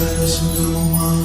పాండవులు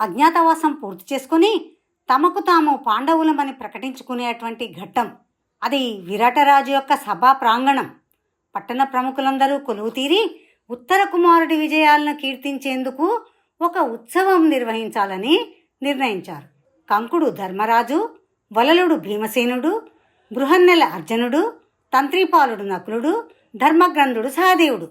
అజ్ఞాతవాసం పూర్తి చేసుకుని తమకు తాము పాండవులమని ప్రకటించుకునేటువంటి ఘట్టం. అది విరాటరాజు యొక్క సభా ప్రాంగణం. పట్టణ ప్రముఖులందరూ కొలువు తీరి ఉత్తర కుమారుడి విజయాలను కీర్తించేందుకు ఒక ఉత్సవం నిర్వహించాలని నిర్ణయించారు. కంకుడు ధర్మరాజు వలలుడు భీమసేనుడు బృహన్నెల అర్జునుడు తంత్రిపాలుడు నకులుడు ధర్మగ్రంథుడు సహదేవుడు.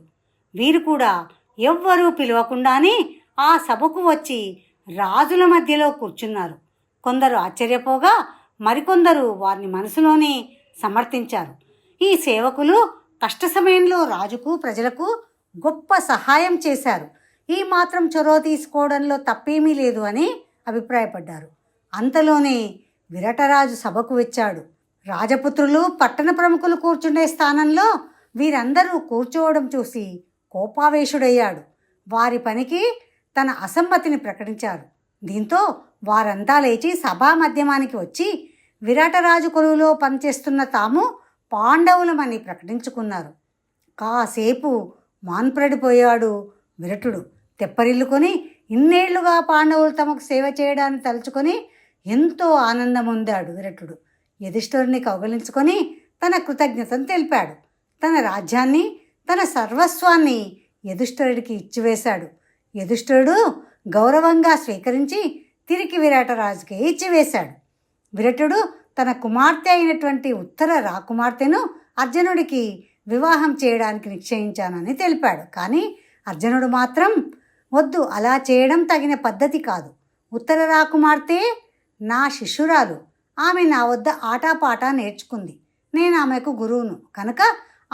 వీరు కూడా ఎవ్వరూ పిలవకుండానే ఆ సభకు వచ్చి రాజుల మధ్యలో కూర్చున్నారు. కొందరు ఆశ్చర్యపోగా మరికొందరు వారిని మనసులోనే సమర్థించారు. ఈ సేవకులు కష్ట సమయంలో రాజుకు ప్రజలకు గొప్ప సహాయం చేశారు. ఈ మాత్రం చొరవ తీసుకోవడంలో తప్పేమీ లేదు అని అభిప్రాయపడ్డారు. అంతలోనే విరటరాజు సభకు వచ్చాడు. రాజపుత్రులు పట్టణ ప్రముఖులు కూర్చుండే స్థానంలో వీరందరూ కూర్చోవడం చూసి కోపావేశుడయ్యాడు. వారి పనికి తన అసమ్మతిని ప్రకటించారు. దీంతో వారంతా లేచి సభా మధ్యమానికి వచ్చి విరాటరాజు కొలువులో పనిచేస్తున్న తాము పాండవులమని ప్రకటించుకున్నారు. కాసేపు మాన్పడిపోయాడు విరటుడు. తెప్పరిల్లుకొని ఇన్నేళ్ళుగా పాండవులు తమకు సేవ చేయడాన్ని తలుచుకొని ఎంతో ఆనందం పొందాడు విరటుడు. యధిష్ఠరుని కౌగలించుకొని తన కృతజ్ఞతను తెలిపాడు. తన రాజ్యాన్ని తన సర్వస్వాన్ని యధిష్ఠుడికి ఇచ్చివేశాడు. యధిష్ఠుడు గౌరవంగా స్వీకరించి తిరిగి విరాటరాజుకి ఇచ్చివేశాడు విరటుడు తన కుమార్తె అయినటువంటి ఉత్తర రాకుమార్తెను అర్జునుడికి వివాహం చేయడానికి నిశ్చయించానని తెలిపాడు. కానీ అర్జునుడు మాత్రం వద్దు అలా చేయడం తగిన పద్ధతి కాదు. ఉత్తర రాకుమార్తె నా శిష్యురాలు. ఆమె నా వద్ద ఆటాపాటా నేర్చుకుంది. నేను ఆమెకు గురువును. కనుక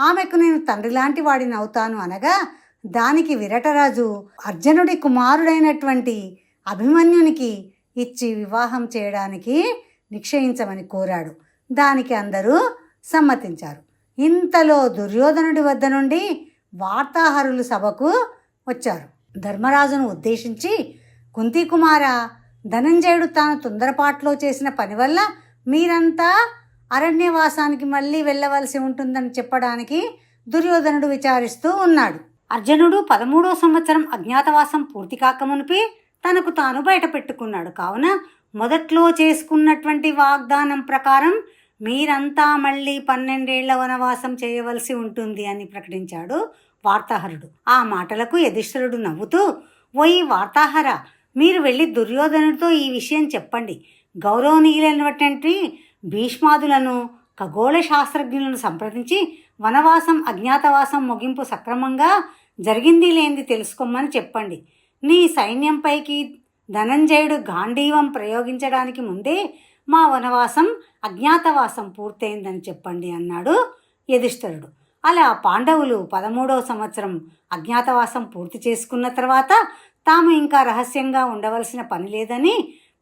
ఆమెకు నేను తండ్రి లాంటి వాడిని అవుతాను అనగా దానికి విరటరాజు అర్జునుడి కుమారుడైనటువంటి అభిమన్యునికి ఇచ్చి వివాహం చేయడానికి నిశ్చయించమని కోరాడు. దానికి అందరూ సమ్మతించారు. ఇంతలో దుర్యోధనుడి వద్ద నుండి వార్తాహరులు సభకు వచ్చారు. ధర్మరాజును ఉద్దేశించి కుంతి కుమార ధనంజయుడు తాను తొందరపాట్లో చేసిన పని వల్ల మీరంతా అరణ్యవాసానికి మళ్ళీ వెళ్ళవలసి ఉంటుందని చెప్పడానికి దుర్యోధనుడు విచారిస్తూ ఉన్నాడు. అర్జునుడు పదమూడో సంవత్సరం అజ్ఞాతవాసం పూర్తి కాకమునిపే తనకు తాను బయట పెట్టుకున్నాడు కావున మొదట్లో చేసుకున్నటువంటి వాగ్దానం ప్రకారం మీరంతా మళ్ళీ పన్నెండేళ్ళ వనవాసం చేయవలసి ఉంటుంది అని ప్రకటించాడు వార్తాహరుడు. ఆ మాటలకు యధిష్ఠరుడు నవ్వుతూ ఓయి వార్తాహర మీరు వెళ్ళి దుర్యోధనుడితో ఈ విషయం చెప్పండి. గౌరవనీయులైనటువంటి భీష్మాదులను ఖగోళ శాస్త్రజ్ఞులను సంప్రదించి వనవాసం అజ్ఞాతవాసం ముగింపు సక్రమంగా జరిగింది లేనిది తెలుసుకోమని చెప్పండి. నీ సైన్యంపైకి ధనంజయుడు గాంధీవం ప్రయోగించడానికి ముందే మా వనవాసం అజ్ఞాతవాసం పూర్తయిందని చెప్పండి అన్నాడు యధిష్ఠరుడు. అలా పాండవులు పదమూడవ సంవత్సరం అజ్ఞాతవాసం పూర్తి చేసుకున్న తర్వాత తాము ఇంకా రహస్యంగా ఉండవలసిన పని లేదని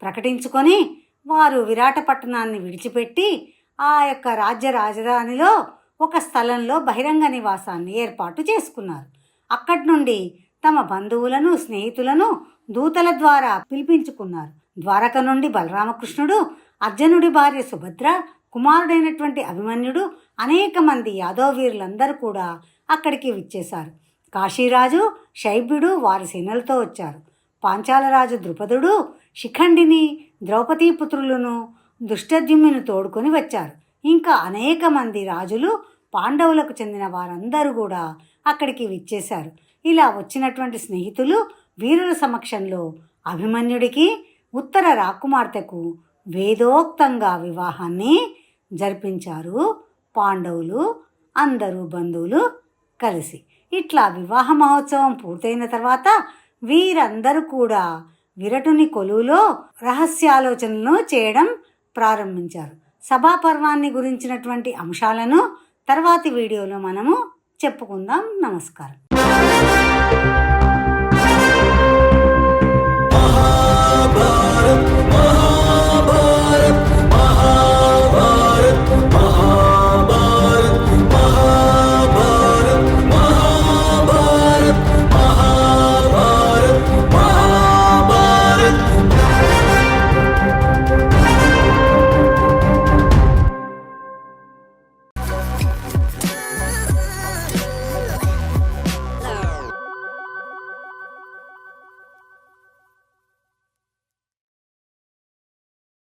ప్రకటించుకొని వారు విరాటపట్టణాన్ని విడిచిపెట్టి ఆ యొక్క రాజ్య రాజధానిలో ఒక స్థలంలో బహిరంగ నివాసాన్ని ఏర్పాటు చేసుకున్నారు. అక్కడి నుండి తమ బంధువులను స్నేహితులను దూతల ద్వారా పిలిపించుకున్నారు. ద్వారక నుండి బలరామకృష్ణుడు అర్జునుడి భార్య సుభద్ర కుమారుడైనటువంటి అభిమన్యుడు అనేక మంది యాదవ వీరులందరూ కూడా అక్కడికి విచ్చేశారు. కాశీరాజు శైబ్యుడు వారి సేనలతో వచ్చారు. పాంచాలరాజు ద్రుపదుడు శిఖండిని ద్రౌపదీ పుత్రులను దుష్టద్యుమ్మిని తోడుకొని వచ్చారు. ఇంకా అనేక మంది రాజులు పాండవులకు చెందిన వారందరూ కూడా అక్కడికి విచ్చేశారు. ఇలా వచ్చినటువంటి స్నేహితులు వీరుల సమక్షంలో అభిమన్యుడికి ఉత్తర రాకుమార్తెకు వేదోక్తంగా వివాహాన్ని జరిపించారు పాండవులు అందరూ బంధువులు కలిసి. ఇట్లా వివాహ మహోత్సవం పూర్తయిన తర్వాత వీరందరూ కూడా విరటుని కొలువులో రహస్యాలోచనలను చేయడం ప్రారంభించారు. సభాపర్వాన్ని గురించినటువంటి అంశాలను తర్వాతి వీడియోలో మనము చెప్పుకుందాం. నమస్కారం.